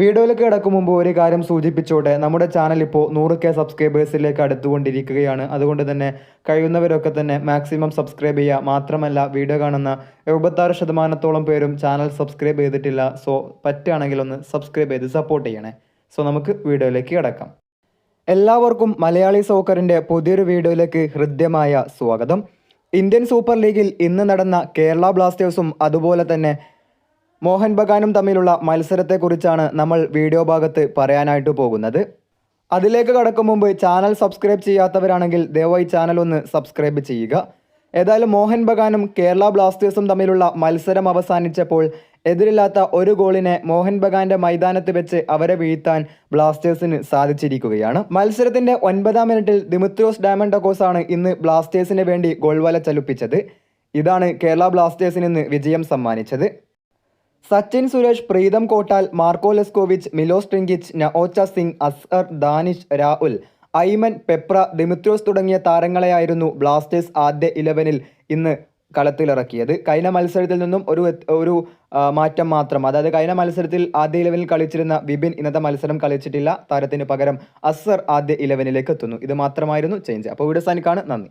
വീഡിയോയിലേക്ക് കിടക്കും മുമ്പ് ഒരു കാര്യം സൂചിപ്പിച്ചോട്ടെ. നമ്മുടെ ചാനൽ ഇപ്പോൾ നൂറ് കെ സബ്സ്ക്രൈബേഴ്സിലേക്ക് അടുത്തുകൊണ്ടിരിക്കുകയാണ്. അതുകൊണ്ട് തന്നെ കഴിയുന്നവരൊക്കെ തന്നെ മാക്സിമം സബ്സ്ക്രൈബ് ചെയ്യുക. മാത്രമല്ല വീഡിയോ കാണുന്ന എഴുപത്താറ് ശതമാനത്തോളം പേരും ചാനൽ സബ്സ്ക്രൈബ് ചെയ്തിട്ടില്ല. സോ പറ്റുകയാണെങ്കിൽ ഒന്ന് സബ്സ്ക്രൈബ് ചെയ്ത് സപ്പോർട്ട് ചെയ്യണേ. സോ നമുക്ക് വീഡിയോയിലേക്ക് കിടക്കാം. എല്ലാവർക്കും മലയാളി സോക്കറിന്റെ പുതിയൊരു വീഡിയോയിലേക്ക് ഹൃദ്യമായ സ്വാഗതം. ഇന്ത്യൻ സൂപ്പർ ലീഗിൽ ഇന്ന് നടന്ന കേരള ബ്ലാസ്റ്റേഴ്സും അതുപോലെ തന്നെ മോഹൻ ബഗാനും തമ്മിലുള്ള മത്സരത്തെക്കുറിച്ചാണ് നമ്മൾ വീഡിയോ ഭാഗത്ത് പറയാനായിട്ട് പോകുന്നത്. അതിലേക്ക് കടക്കും മുമ്പ് ചാനൽ സബ്സ്ക്രൈബ് ചെയ്യാത്തവരാണെങ്കിൽ ദയവായി ചാനൽ ഒന്ന് സബ്സ്ക്രൈബ് ചെയ്യുക. ഏതായാലും മോഹൻ ബഗാനും കേരള ബ്ലാസ്റ്റേഴ്സും തമ്മിലുള്ള മത്സരം അവസാനിച്ചപ്പോൾ എതിരില്ലാത്ത ഒരു ഗോളിനെ മോഹൻ ബഗാന്റെ മൈതാനത്ത് വെച്ച് അവരെ വീഴ്ത്താൻ ബ്ലാസ്റ്റേഴ്സിന് സാധിച്ചിരിക്കുകയാണ്. മത്സരത്തിന്റെ ഒൻപതാം മിനിറ്റിൽ ദിമിത്രോസ് ഡയമണ്ടക്കോസ് ആണ് ഇന്ന് ബ്ലാസ്റ്റേഴ്സിന് വേണ്ടി ഗോൾവല ചലിപ്പിച്ചത്. ഇതാണ് കേരള ബ്ലാസ്റ്റേഴ്സിന് ഇന്ന് വിജയം സമ്മാനിച്ചത്. Sachin Suresh Pritam Kotal Marko Leskovic Milos Drincic Naocha Singh Azhar Danish Rahul Aimen Peprah Dimitrios തുടങ്ങിയ താരങ്ങളെയായിരുന്നു ബ്ലാസ്റ്റേഴ്സ് ആദ്യ ഇലവനിൽ ഇന്ന് കളത്തിലിറക്കിയത്. കഴിഞ്ഞ മത്സരത്തിൽ നിന്നും ഒരു ഒരു മാറ്റം മാത്രം. അതായത് കഴിഞ്ഞ മത്സരത്തിൽ ആദ്യ ഇലവനിൽ കളിച്ചിരുന്ന വിപിൻ ഇന്നത്തെ മത്സരം കളിച്ചിട്ടില്ല. താരത്തിന് പകരം അസ്സർ ആദ്യ ഇലവനിലേക്ക് എത്തുന്നു. ഇത് മാത്രമായിരുന്നു ചേഞ്ച്. അപ്പോൾ വീഡിയോ സാനിക്കാണ് നന്ദി.